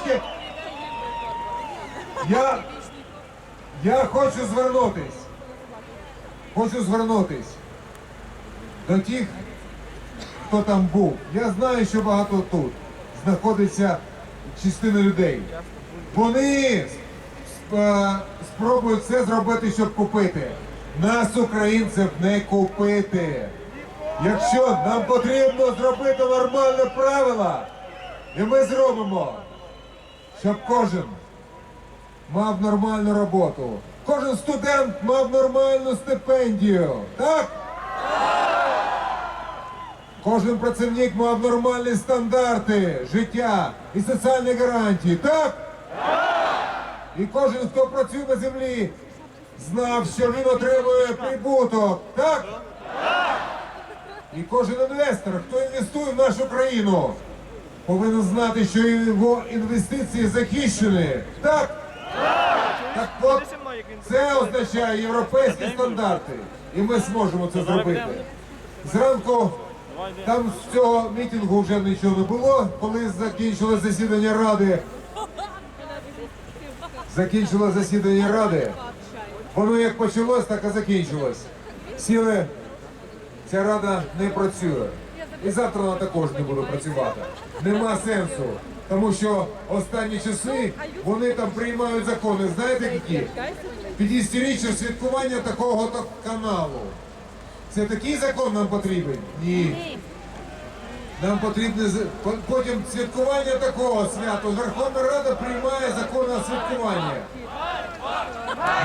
трошки. Я, я хочу звернутись. Хочу звернутись до тих, хто там був. Я знаю, що багато тут знаходиться частина людей. Вони е, спробують все зробити, щоб купити. Нас, українців, не купити. Якщо нам потрібно зробити нормальне правила, і ми зробимо, щоб кожен мав нормальну роботу. Кожен студент мав нормальну стипендію. Так? Кожен працівник мав нормальні стандарти життя і соціальні гарантії. Так? І кожен, хто працює на землі, знав, що він отримує прибуток. Так? І кожен інвестор, хто інвестує в нашу країну, повинен знати, що його інвестиції захищені. Так? Так от, це означає європейські стандарти. І ми зможемо це зробити. Зранку там з цього мітингу вже нічого не було, коли закінчилось засідання ради. Закінчилось засідання ради. Воно як почалось, так і закінчилось. Сіли, ця рада не працює. І завтра вона також не буде працювати. Нема сенсу. Тому що останні часи вони там приймають закони. Знаєте які? 50-річчя святкування такого каналу. Це такий закон нам потрібен? Ні. Нам потрібне потім святкування такого святу. Верховна Рада приймає закон на святкування.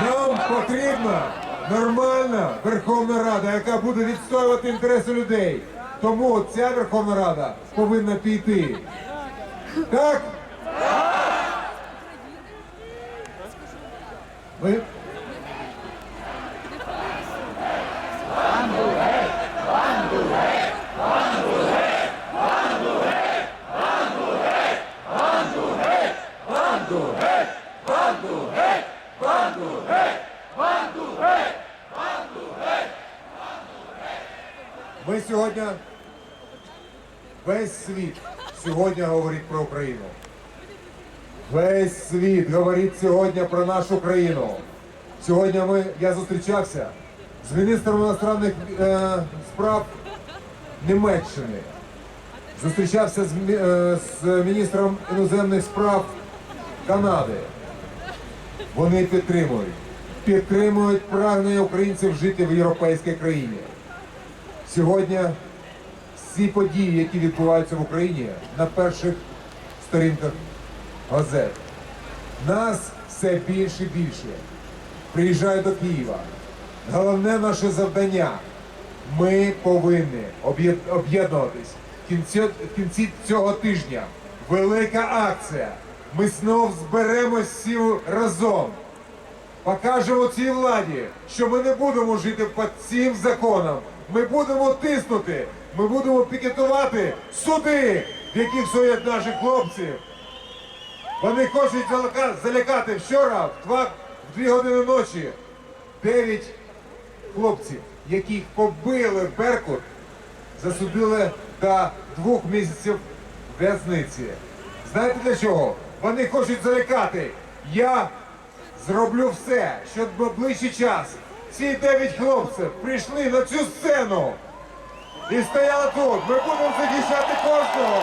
Нам потрібна нормальна Верховна Рада, яка буде відстоювати інтереси людей. Тому ця Верховна Рада повинна піти. Так? Ви Ми сьогодні, весь світ сьогодні говорить про Україну. Весь світ говорить сьогодні про нашу країну. Сьогодні ми, я зустрічався з міністром іностранних е, справ Німеччини. Зустрічався з, е, з міністром іноземних справ Канади. Вони підтримують. Підтримують прагнення українців жити в європейській країні. Сьогодні всі події, які відбуваються в Україні, на перших сторінках газет. Нас все більше і більше приїжджає до Києва. Головне наше завдання. Ми повинні об'єднуватись. В кінці, в кінці цього тижня велика акція. Ми знов зберемось всі разом. Покажемо цій владі, що ми не будемо жити під цим законом. Ми будемо тиснути, ми будемо пікетувати суди, в яких стоять наші хлопці. Вони хочуть залякати вчора, в два, в дві години ночі, дев'ять хлопців, яких побили Беркут, засудили до двох місяців в'язниці. Знаєте для чого? Вони хочуть залякати. Я зроблю все, щоб в найближчий час ці дев'ять хлопців прийшли на цю сцену і стояли тут. Ми будемо захищати кожного.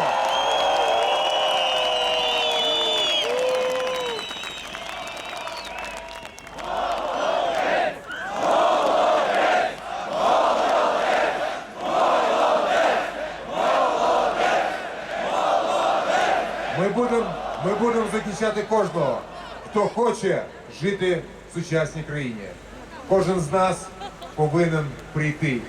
Ми будемо захищати кожного, хто хоче жити в сучасній країні. Кожен з нас повинен прийти.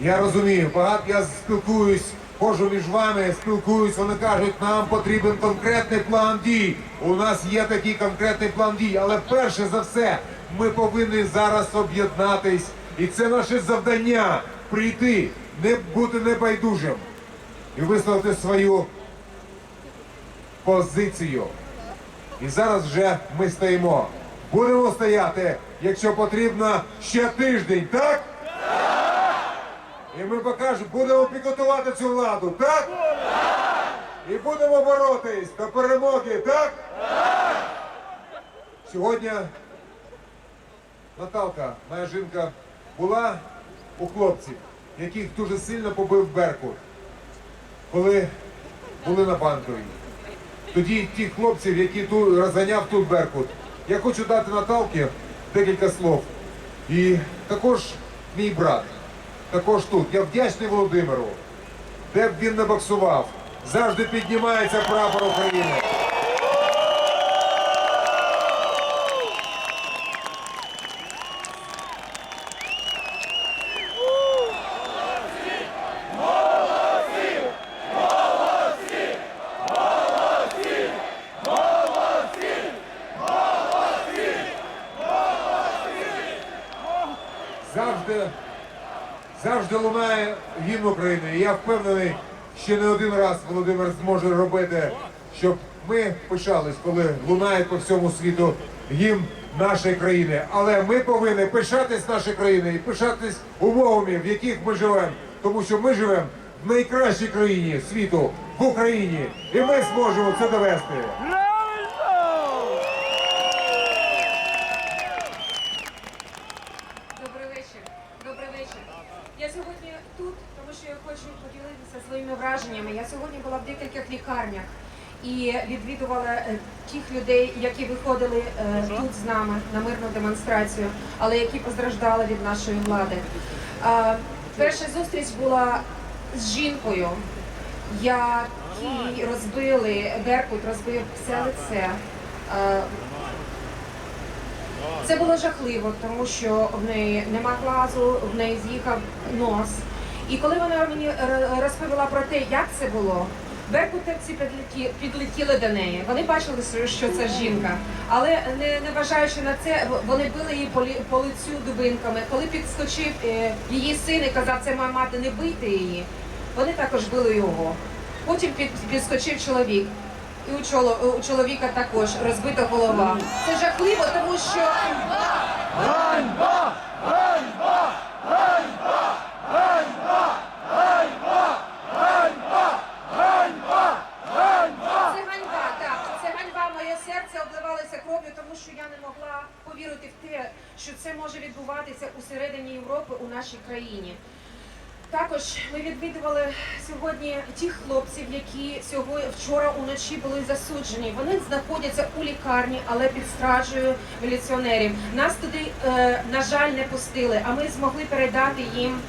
Я розумію, багато я спілкуюсь, ходжу між вами, спілкуюсь, вони кажуть, нам потрібен конкретний план дій. У нас є такий конкретний план дій, але перше за все ми повинні зараз об'єднатись. І це наше завдання прийти, не бути небайдужим і висловити свою позицію. І зараз вже ми стоїмо. Будемо стояти, якщо потрібно, ще тиждень, так? І ми покажемо, будемо пікетувати цю владу, так? І будемо боротись до перемоги, так? Сьогодні Наталка, моя жінка, була у хлопців, яких дуже сильно побив Беркут, коли були на банковій. Тоді тих хлопців, які тут розганяв тут Беркут. Я хочу дати Наталки декілька слов. І також мій брат, також тут. Я вдячний Володимиру, де б він не боксував. Завжди піднімається прапор України. завжди, завжди лунає гімн України. І я впевнений, що не один раз Володимир зможе робити, щоб ми пишались, коли лунає по всьому світу гімн нашої країни. Але ми повинні пишатись нашою країною і пишатись умовами, в яких ми живемо. Тому що ми живемо в найкращій країні світу, в Україні. І ми зможемо це довести. Добрий вечір. Добрий вечір. Я сьогодні тут, тому що я хочу поділитися своїми враженнями. Я сьогодні була в декількох лікарнях і відвідувала е, тих людей, які виходили е, тут з нами на мирну демонстрацію, але які постраждали від нашої влади. Е, Перша зустріч була з жінкою, якій розбили Беркут, розбив все лице. Е, це було жахливо, тому що в неї нема глазу, в неї з'їхав нос. І коли вона мені розповіла про те, як це було, беркутівці підлеті- підлетіли до неї. Вони бачили, що це жінка, але не, не вважаючи на це, вони били її по, по лицю дубинками. Коли підскочив е, її син і казав, це моя мати, не бийте її. Вони також били його. Потім під, підскочив чоловік. І у, чоло, у чоловіка також розбита голова. Це жахливо, тому що це ганьба, так. Це ганьба. Моє серце обливалося кров'ю, тому що я не могла повірити в те, що це може відбуватися усередині Європи у нашій країні. Також ми відвідували сьогодні тих хлопців, які сьогодні вчора уночі були засуджені. Вони знаходяться у лікарні, але під стражею міліціонерів. Нас туди, е, на жаль, не пустили, а ми змогли передати їм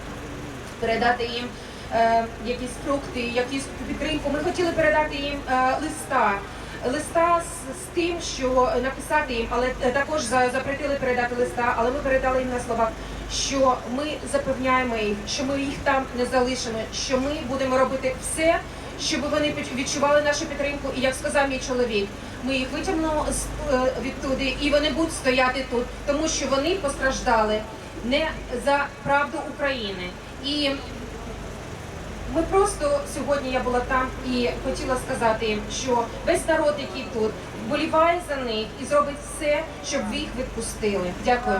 передати їм е, якісь фрукти, якусь підтримку. Ми хотіли передати їм е, листа. Листа з, з тим, що написати їм, але також запретили передати листа, але ми передали їм на словах, що ми запевняємо їх, що ми їх там не залишимо, що ми будемо робити все, щоб вони відчували нашу підтримку. І як сказав мій чоловік, ми їх витягнемо з е, відтуди, і вони будуть стояти тут, тому що вони постраждали не за правду України. І ми просто сьогодні я була там і хотіла сказати їм, що весь народ, який тут, вболіває за них і зробить все, щоб ви їх відпустили. Дякую.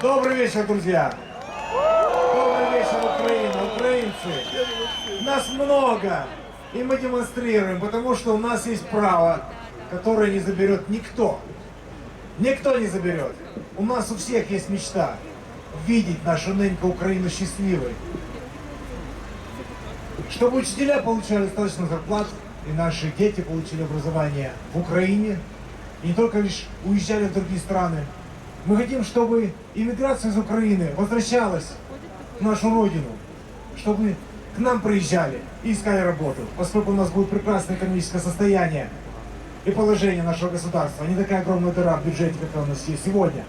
Добрый вечер, друзья! Добрый вечер, Украина, украинцы! Нас много, и мы демонстрируем, потому что у нас есть право, которое не заберет никто. Никто не заберет. У нас у всех есть мечта видеть нашу ныньку Украину счастливой. Чтобы учителя получали достаточно зарплат, и наши дети получили образование в Украине, и не только лишь уезжали в другие страны. Мы хотим, чтобы иммиграция из Украины возвращалась в нашу родину, чтобы к нам приезжали и искали работу, поскольку у нас будет прекрасное экономическое состояние и положение нашего государства, а не такая огромная дыра в бюджете, какая у нас есть сегодня.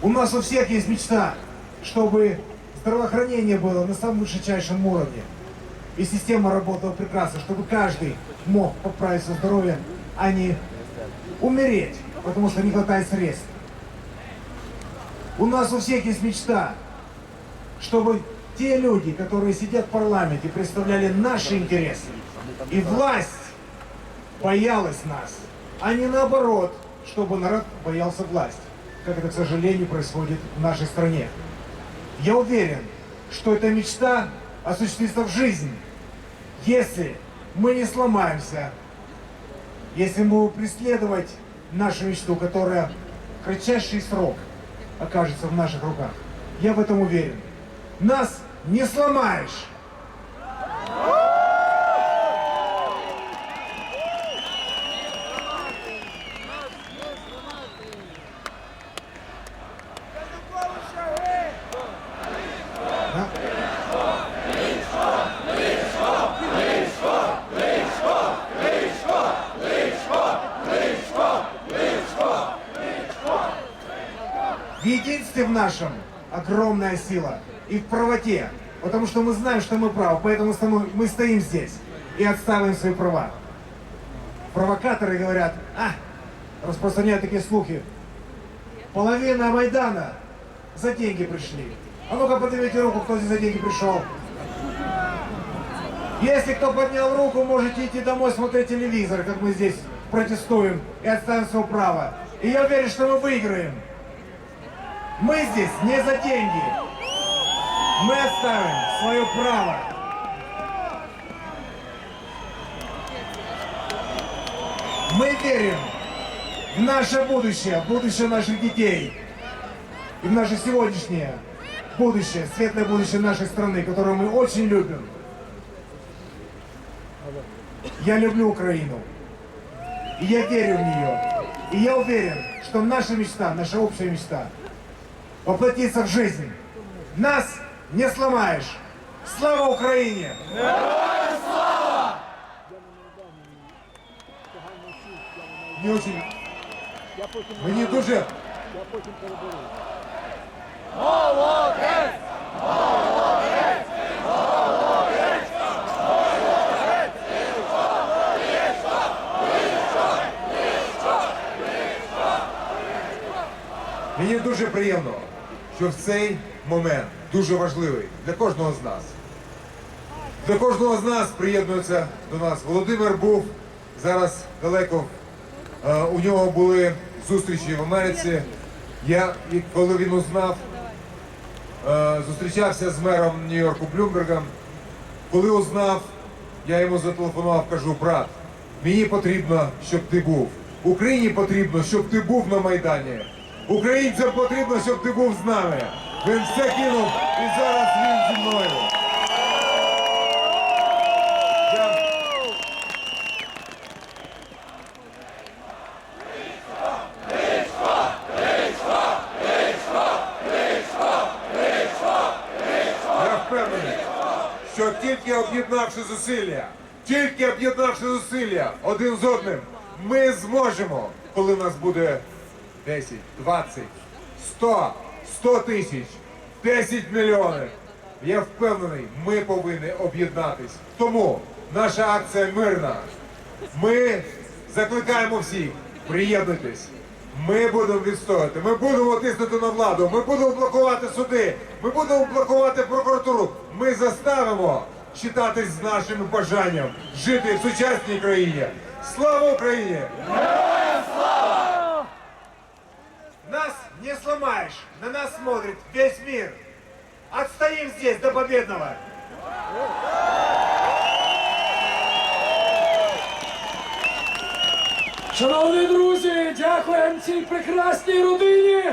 У нас у всех есть мечта, чтобы здравоохранение было на самом высочайшем уровне. И система работала прекрасно, чтобы каждый мог поправить свое здоровье, а не умереть, потому что не хватает средств. У нас у всех есть мечта, чтобы те люди, которые сидят в парламенте, представляли наши интересы. И власть боялась нас, а не наоборот, чтобы народ боялся власти, как это, к сожалению, происходит в нашей стране. Я уверен, что эта мечта осуществится в жизнь, если мы не сломаемся, если мы будем преследовать нашу мечту, которая кратчайший срок окажется в наших руках, я в этом уверен. Нас не сломаешь. Нашем огромная сила и в правоте, потому что мы знаем, что мы правы, поэтому мы стоим здесь и отстаиваем свои права. Провокаторы говорят, а, распространяют такие слухи, половина Майдана за деньги пришли. А ну-ка поднимите руку, кто здесь за деньги пришел. Если кто поднял руку, можете идти домой смотреть телевизор, как мы здесь протестуем и отставим свое право. И я уверен, что мы выиграем. Мы здесь не за деньги. Мы отставим свое право. Мы верим в наше будущее, в будущее наших детей. И в наше сегодняшнее будущее, светлое будущее нашей страны, которую мы очень любим. Я люблю Украину. И я верю в нее. И я уверен, что наша мечта, наша общая мечта воплотится в жизнь. Нас не сломаешь. Слава Украине! Мені очень... Мені дуже... Мені дуже приємно, що в цей момент дуже важливий для кожного з нас. Для кожного з нас приєднується до нас. Володимир був зараз далеко. Е, У нього були зустрічі в Америці. Я, коли він узнав, е, зустрічався з мером Нью-Йорку Блюмбергом. Коли узнав, я йому зателефонував, кажу, брат, мені потрібно, щоб ти був. Україні потрібно, щоб ти був на Майдані. Українцям потрібно, щоб ти був з нами. Він все кинув і зараз він зі мною. Я... Впевнений, що тільки об'єднавши зусилля, тільки об'єднавши зусилля один з одним, ми зможемо, коли нас буде 10, 20, 100, 100 тисяч, 10 мільйонів. Я впевнений, ми повинні об'єднатись. Тому наша акція мирна. Ми закликаємо всіх, приєднуйтесь. Ми будемо відстояти, ми будемо тиснути на владу, ми будемо блокувати суди, ми будемо блокувати прокуратуру. Ми заставимо читатись з нашим бажанням жити в сучасній країні. Слава Україні! Нас не сломаешь. На нас смотрит весь мир. Отстоим здесь до победного. Шановні друзі, дякуємо цій прекрасній родині